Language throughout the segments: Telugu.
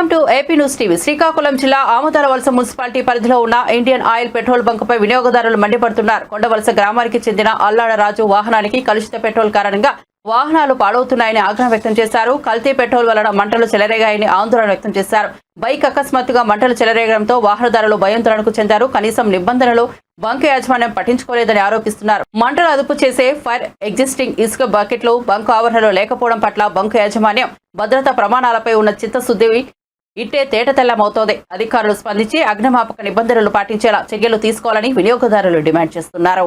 Welcome to AP news TV. Srikakulam జిల్లా ఆమదాల వలస మున్సిపాలిటీ పరిధిలో ఉన్న ఇండియన్ ఆయిల్ పెట్రోల్ బంకుపై వినియోగదారులు మండిపడుతున్నారు. కొండవలస గ్రామానికి చెందిన అల్లాడ రాజు వాహనానికి కలుషిత పెట్రోల్ కారణంగా వాహనాలు పాడవుతున్నాయని ఆగ్రహం వ్యక్తం చేశారు. కల్తీ పెట్రోల్ వలన మంటలు చెలరేగాయని ఆందోళన వ్యక్తం చేశారు. బైక్ అకస్మాత్తుగా మంటలు చెలరేగడంతో వాహనదారులు భయాందోళనకు చెందారు. కనీసం నిబంధనలు బంక్ యాజమాన్యం పట్టించుకోలేదని ఆరోపిస్తున్నారు. మంటలు అదుపు చేసే ఫైర్ ఎగ్జిస్టింగ్ ఇసుక బకెట్లు బంకు ఆవరణలో లేకపోవడం పట్ల బంకు యాజమాన్యం భద్రతా ప్రమాణాలపై ఉన్న చిత్తశుద్ధి ఇట్టే తేటతెల్లమవుతోంది అధికారులు స్పందించి అగ్నిమాపక నిబంధనలు పాటించేలా చర్యలు తీసుకోవాలని వినియోగదారులు డిమాండ్ చేస్తున్నారు.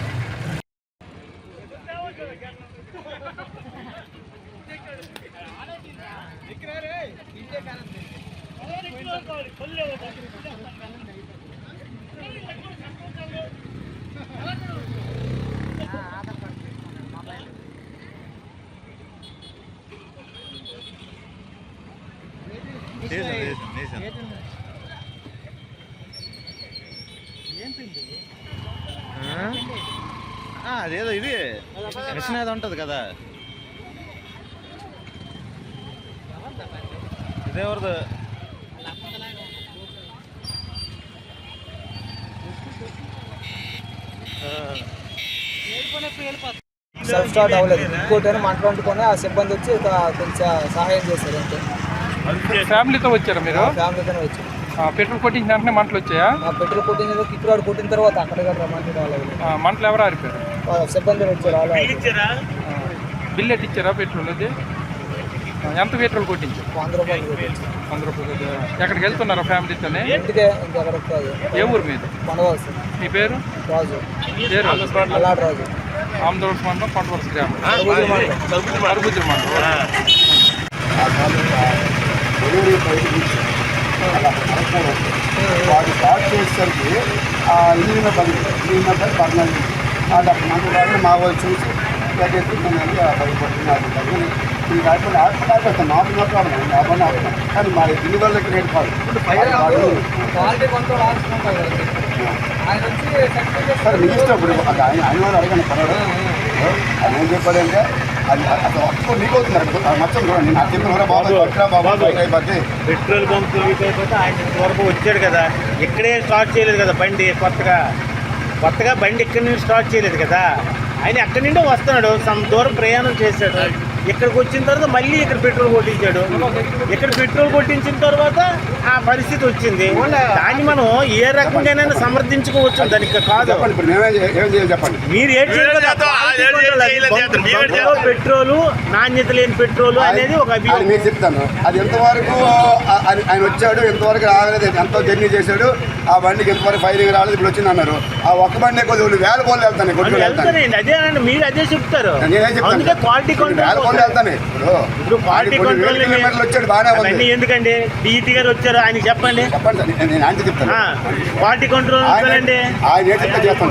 అదేదో ఇది. మిషన్ ఏదో ఉంటుంది కదా. ఇదేవరదు? సెల్ఫ్ స్టార్ట్ అవ్వలేదు. ఇంకోటి మంట వండుకొని ఆ సిబ్బంది వచ్చి కొంచెం సహాయం చేశారు అంతే. ఫ్యామిలీతో వచ్చారా మీరు? ఫ్యామిలీతోనే వచ్చి. ఆ, పెట్రోల్ కొట్టించిన వెంటనే మంటలు వచ్చాయా? ఆ పెట్రోల్ కొట్టిన కిక్రాడ్ కొట్టిన తర్వాత అక్కడ కదా మంట రాలేదు. ఆ, మంటలు ఎవరు ఆరిపోయారు? సిబ్బంది వచ్చారు అలా ఆ, బిల్ ఎట్టి ఇచ్చారా పెట్రోల్ అది? ఎంత పెట్రోల్ కొట్టించారు? వంద రూపాయలు కొట్టించి వంద రూపాయలు? ఎక్కడికి వెళ్తున్నారా ఫ్యామిలీతోనే? ఇంటికే ఏ ఊరు మీద? కొనవలసి మీ పేరు? రాజు. పేరు రాజు. ఆమదోడ్స్ మండలం కొండవలస గ్రామం. అరుగుజుల మండలం. వాడు స్టార్ట్ చేసేసరికి ఆ ఇల్లు పది ఇల్లు పది పద్నాలుగు అప్పుడు నాకు కాదు మా వాళ్ళు చూసి. భయపడుతున్నాను తగ్గి ఇది కాకుండా ఆడుకుంటే ఆడుతాను నాకు మాత్రం ఆడను నా పని ఆడుతాను కానీ మా ఇల్లు వాళ్ళకి రేటు కాదు. కదా సార్ మీ ఇష్టం ఇప్పుడు అది ఆయన ఆయన వాళ్ళు అడగండి పర్వాలేదు ఆయన ఏం చెప్పాడంటే అది అసలు అవుతున్నారు. మొత్తం చూడండి నాకు చెప్పిన బాబు ఎక్కడ బాబు అయిపోతే పెట్రోల్ బంక్ అయిపోతే ఆయన ఇంతవరకు వచ్చాడు కదా. ఇక్కడే స్టార్ట్ చేయలేదు కదా బండి కొత్తగా. కొత్తగా బండి ఇక్కడి నుంచి స్టార్ట్ చేయలేదు కదా. ఆయన ఎక్కడి నుండి వస్తున్నాడు. సమ్ దూరం ప్రయాణం చేశాడు. ఇక్కడికి వచ్చిన తర్వాత మళ్ళీ ఇక్కడ పెట్రోల్ కొట్టించాడు. ఇక్కడ పెట్రోల్ కొట్టించిన తర్వాత ఆ పరిస్థితి వచ్చింది. దాన్ని మనం ఏ రకంగానైనా సమర్థించుకోవచ్చు దానికి కాదు. చెప్పండి ఇప్పుడు మేమే చే- ఏం చేయాలి చెప్పండి? మీరు ఏం పెట్రోల్ నాణ్యత లేని పెట్రోల్ అనేది ఒక అది అభియోగం. చెప్తాను. అది ఎంతవరకు ఆయన వచ్చాడు ఎంతవరకు రాగలేదు ఎంతో జర్నీ చేశాడు ఆ బండికి ఎంతవరకు ఫైరింగ్ రాలేదు ఇప్పుడు వచ్చింది అన్నారు. ఆ ఒక్క బండి కొద్దిగా వేల కోళ్ళు వెళ్తాను అదేనండి మీరు అదే చెప్తారు. అందుకే క్వాలిటీ కొన్ని వేల కోళ్ళు కంట్రోల్ వెళ్తాను ఇప్పుడు ఇప్పుడు క్వాలిటీ కొన్ని వేల కంట్రోల్ కిలోమీటర్లు వచ్చాడు బాగానే అవన్నీ ఉంది ఎందుకండి డిఈటి గారు వచ్చారు? ఆయన చెప్పండి. చెప్పండి సార్ నేను- నేను ఆయన చెప్తాను. క్వాలిటీ కంట్రోల్ ఆయన అండి ఆయన ఏం చెప్తే చేస్తాను